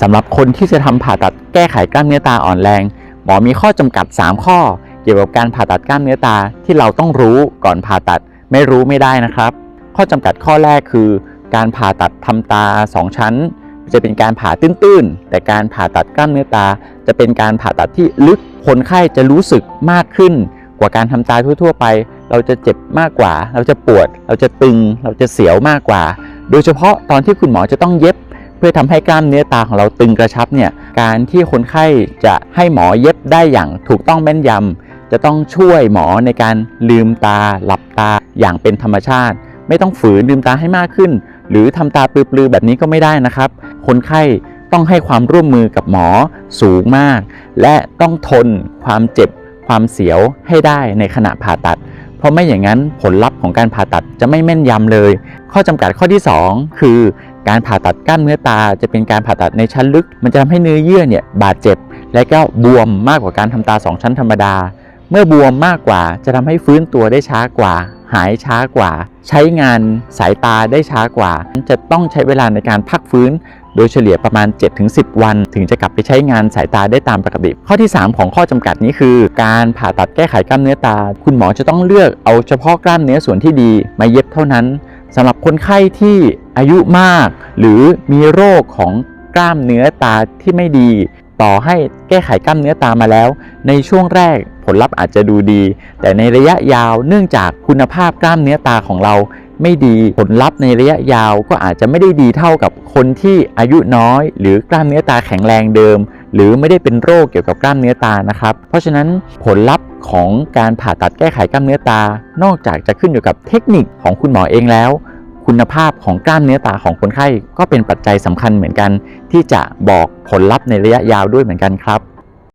สำหรับคนที่จะทำผ่าตัดแก้ไขกล้ามเนื้อตาอ่อนแรง หมอมีข้อจำกัด 3 ข้อ เกี่ยวกับการผ่าตัดกล้ามเนื้อตาที่เราต้องรู้ก่อนผ่าตัดไม่รู้ไม่ได้นะครับ ข้อจำกัดข้อแรกคือ การผ่าตัดทำตา 2 ชั้น จะเป็นการผ่าตื้นๆ แต่การผ่าตัดกล้ามเนื้อตา จะเป็นการผ่าตัดที่ลึกคนไข้จะรู้สึกมากขึ้น กว่าการทำตาทั่ว ๆ ไป เราจะเจ็บมากกว่า เราจะปวด เราจะตึง เราจะเสียวมากกว่า โดยเฉพาะตอนที่คุณหมอจะต้องเย็บ เพื่อทำให้กล้ามเนื้อตาของเราตึงกระชับเนี่ยการที่คนไข้จะให้หมอเย็บได้อย่างถูกต้องแม่นยำจะต้องช่วยหมอในการลืมตา หลับตาอย่างเป็นธรรมชาติ ไม่ต้องฝืนลืมตาให้มากขึ้น หรือทำตาปลือๆแบบนี้ก็ไม่ได้นะครับ คนไข้ต้องให้ความร่วมมือกับหมอสูงมาก และต้องทนความเจ็บความเสียวให้ได้ในขณะผ่าตัด เพราะไม่อย่างนั้นผลลัพธ์ของการผ่าตัดจะไม่แม่นยำเลย ข้อจำกัดข้อที่ 2 คือ การผ่าตัดกล้ามเนื้อตาจะเป็นการผ่าตัดในชั้นลึก มันจะทำให้เนื้อเยื่อเนี่ยบาดเจ็บ และก็บวมมากกว่าการทำตา 2 ชั้นธรรมดา เมื่อบวมมากกว่าจะทำให้ฟื้นตัวได้ช้ากว่า หายช้ากว่า ใช้งานสายตาได้ช้ากว่า จะต้องใช้เวลาในการพักฟื้น โดยเฉลี่ยประมาณ 7-10 วัน ถึงจะกลับไปใช้งานสายตาได้ตามปกติ ข้อที่ 3 ของข้อจำกัดนี้คือ การผ่าตัดแก้ไขกล้ามเนื้อตา คุณหมอจะต้องเลือกเอาเฉพาะกล้ามเนื้อส่วนที่ดีมาเย็บเท่านั้น สำหรับคนไข้ที่อายุมาก หรือมีโรคของกล้ามเนื้อตาที่ไม่ดี ต่อให้แก้ไขกล้ามเนื้อตามาแล้ว ในช่วงแรกผลลัพธ์อาจจะดูดี แต่ในระยะยาวเนื่องจากคุณภาพกล้ามเนื้อตาของเราไม่ดีผลลัพธ์ในระยะยาวก็อาจจะไม่ได้ดีเท่ากับคนที่อายุน้อย หรือกล้ามเนื้อตาแข็งแรงเดิม หรือไม่ได้เป็นโรคเกี่ยวกับกล้ามเนื้อตานะครับ เพราะฉะนั้นผลลัพธ์ ของการผ่าตัดแก้ไขกล้ามเนื้อตา นอกจากจะขึ้นอยู่กับเทคนิคของคุณหมอเองแล้ว คุณภาพของกล้ามเนื้อตาของคนไข้ก็เป็นปัจจัยสำคัญเหมือนกัน ที่จะบอกผลลัพธ์ในระยะยาวด้วยเหมือนกันครับ